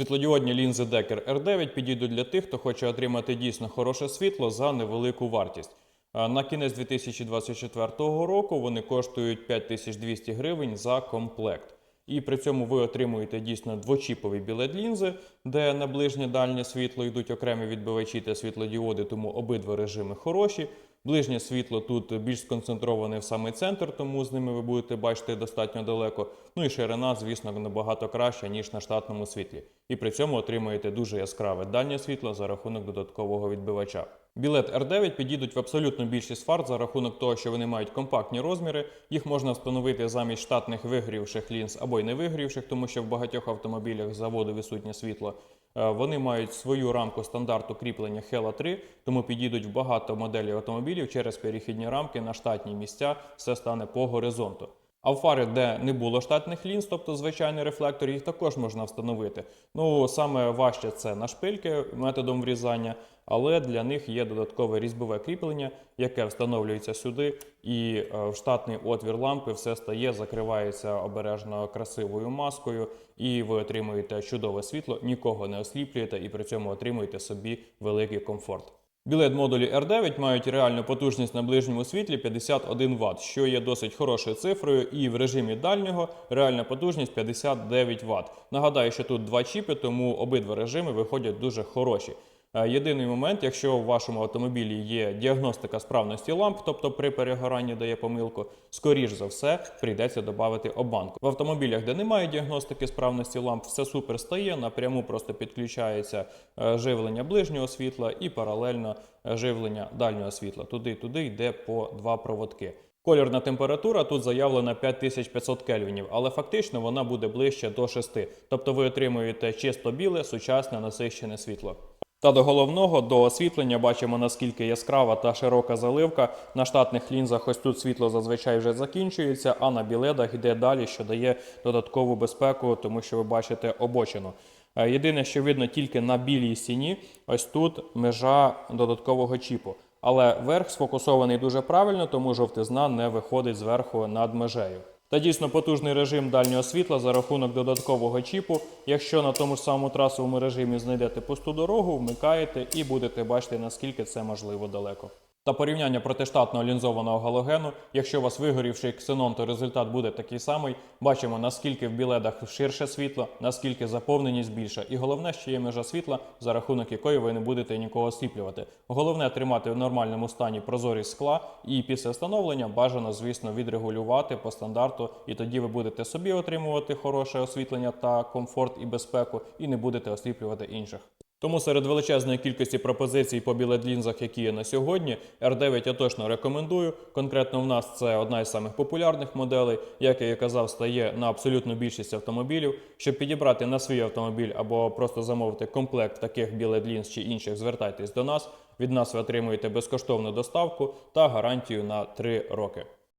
Світлодіодні лінзи Decker R9 підійдуть для тих, хто хоче отримати дійсно хороше світло за невелику вартість. На кінець 2024 року вони коштують 5200 гривень за комплект. І при цьому ви отримуєте дійсно двочіпові білет лінзи, де на ближнє дальнє світло йдуть окремі відбивачі та світлодіоди, тому обидва режими хороші. Ближнє світло тут більш сконцентроване в самий центр, тому з ними ви будете бачити достатньо далеко. Ну і ширина, звісно, набагато краща, ніж на штатному світлі. І при цьому отримуєте дуже яскраве дальнє світло за рахунок додаткового відбивача. Білет R9 підійдуть в абсолютну більшість фар за рахунок того, що вони мають компактні розміри. Їх можна встановити замість штатних вигрівших лінз або й не вигрівших, тому що в багатьох автомобілях заводу відсутнє світло. Е, Вони мають свою рамку стандарту кріплення Hella 3, тому підійдуть в багато моделей автомобілів через перехідні рамки на штатні місця, все стане по горизонту. А в фари, де не було штатних лінз, тобто звичайний рефлектор, їх також можна встановити. Ну саме важче це на шпильки методом врізання, але для них є додаткове різьбове кріплення, яке встановлюється сюди, і е, в штатний отвір лампи все стає, закривається обережно красивою маскою, і ви отримуєте чудове світло, нікого не осліплюєте і при цьому отримуєте собі великий комфорт. Білет модулі R9 мають реальну потужність на ближньому світлі 51 Вт, що є досить хорошою цифрою, і в режимі дальнього реальна потужність 59 Вт. Нагадаю, що тут два чіпи, тому обидва режими виходять дуже хороші. Е, Єдиний момент, якщо в вашому автомобілі є діагностика справності ламп, тобто при перегоранні дає помилку, скоріш за все прийдеться додати обманку. В автомобілях, де немає діагностики справності ламп, все супер стає. Напряму просто підключається е, живлення ближнього світла і паралельно е, живлення дальнього світла. Туди-туди йде по два проводки. Кольорна температура тут заявлена 5500 кельвінів, але фактично вона буде ближче до 6. Тобто ви отримуєте чисто біле, сучасне насищене світло. Та до головного, до освітлення бачимо наскільки яскрава та широка заливка. На штатних лінзах ось тут світло зазвичай вже закінчується, а на біледах йде далі, що дає додаткову безпеку, тому що ви бачите обочину. Е, Єдине, що видно тільки на білій стіні, ось тут межа додаткового чіпу. Але верх сфокусований дуже правильно, тому жовтизна не виходить зверху над межею. Та дійсно потужний режим дальнього світла за рахунок додаткового чіпу. Якщо на тому ж самому трасовому режимі знайдете пусту дорогу, вмикаєте і будете бачити, наскільки це можливо далеко. Та порівняння протиштатного лінзованого галогену, якщо у вас вигорівший ксенон, то результат буде такий самий. Бачимо, наскільки в біледах ширше світло, наскільки заповненість більша. І головне, що є межа світла, за рахунок якої ви не будете нікого осліплювати. Головне тримати в нормальному стані прозорість скла, і після встановлення бажано, звісно, відрегулювати по стандарту, і тоді ви будете собі отримувати хороше освітлення та комфорт і безпеку, і не будете осліплювати інших. Тому серед величезної кількості пропозицій по білет-лінзах, які є на сьогодні, R9 я точно рекомендую. Конкретно в нас це одна із самих популярних моделей, як я і казав, стає на абсолютну більшість автомобілів. Щоб підібрати на свій автомобіль або просто замовити комплект таких білет-лінз чи інших, звертайтесь до нас. Від нас ви отримуєте безкоштовну доставку та гарантію на 3 роки.